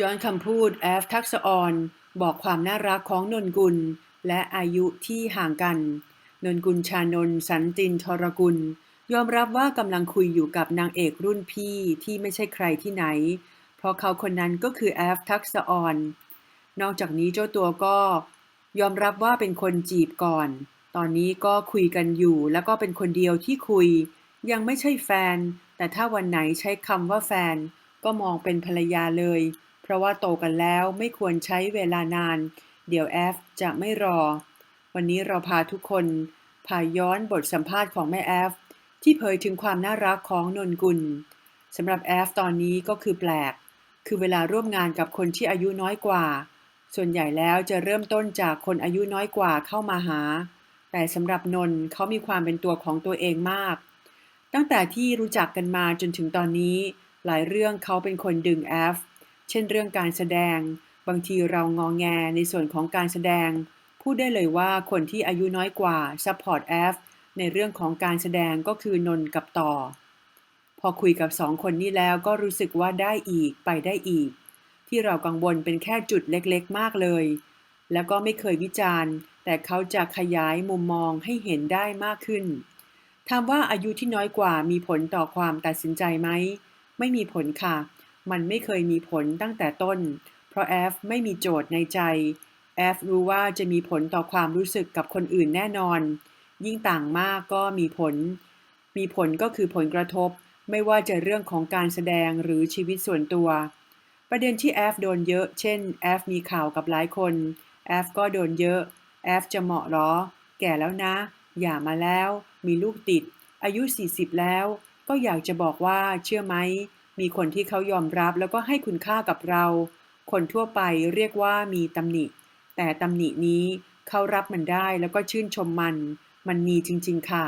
ย้อนคำพูดแอฟทักษออนบอกความน่ารักของนนกุล และอายุที่ห่างกัน นนกุลชานนท์สันตินทรกุล ยอมรับว่ากำลังคุยอยู่กับนางเอกรุ่นพี่ที่ไม่ใช่ใครที่ไหน เพราะเขาคนนั้นก็คือแอฟทักษออน นอกจากนี้เจ้าตัวก็ยอมรับว่าเป็นคนจีบก่อน ตอนนี้ก็คุยกันอยู่แล้วก็เป็นคนเดียวที่คุย ยังไม่ใช่แฟน แต่ถ้าวันไหนใช้คำว่าแฟน ก็มองเป็นภรรยาเลย ราะว่าโตกันแล้วไม่ควรใช้เวลานาน เดี๋ยวแอฟจะไม่รอ วันนี้เราพาทุกคนพาย้อนบทสัมภาษณ์ของแม่แอฟ ที่เผยถึงความน่ารักของนนกุลสำหรับแอฟตอนนี้ก็คือแปลก คือเวลาร่วมงานกับคนที่อายุน้อยกว่า ส่วนใหญ่แล้วจะเริ่มต้นจากคนอายุน้อยกว่าเข้ามาหา แต่สำหรับนนเขามีความเป็นตัวของตัวเองมาก ตั้งแต่ที่รู้จักกันมาจนถึงตอนนี้ หลายเรื่องเขาเป็นคนดึงแอฟ เช่นเรื่องการแสดง บางทีเรางองแงในส่วนของการแสดง พูดได้เลยว่าคนที่อายุน้อยกว่าซัพพอร์ตแอฟในเรื่องของการแสดงก็คือนนท์กับต่อ พอคุยกับสองคนนี้แล้วก็รู้สึกว่าได้อีกไปได้อีก ที่เรากังวลเป็นแค่จุดเล็กๆ มากเลย แล้วก็ไม่เคยวิจารณ์ แต่เขาจะขยายมุมมองให้เห็นได้มากขึ้นถามว่าอายุที่น้อยกว่ามีผลต่อความตัดสินใจไหม ไม่มีผลค่ะ มันไม่เคยมีผลตั้งแต่ต้น เพราะแอฟไม่มีโจทย์ในใจ แอฟรู้ว่าจะมีผลต่อความรู้สึกกับคนอื่นแน่นอน ยิ่งต่างมากก็มีผล มีผลก็คือผลกระทบ ไม่ว่าจะเรื่องของการแสดงหรือชีวิตส่วนตัว ประเด็นที่แอฟโดนเยอะ เช่นแอฟมีข่าวกับหลายคนแอฟก็โดนเยอะแอฟจะเหมาะหรอ แก่แล้วนะ อย่ามาแล้ว มีลูกติด อายุ 40 แล้ว ก็อยากจะบอกว่าเชื่อไหม มีคนที่เขายอมรับแล้วก็ให้คุณค่ากับเรา คนทั่วไปเรียกว่ามีตำหนิ แต่ตำหนินี้เขารับมันได้แล้วก็ชื่นชมมัน มันมีจริง ๆ ค่ะ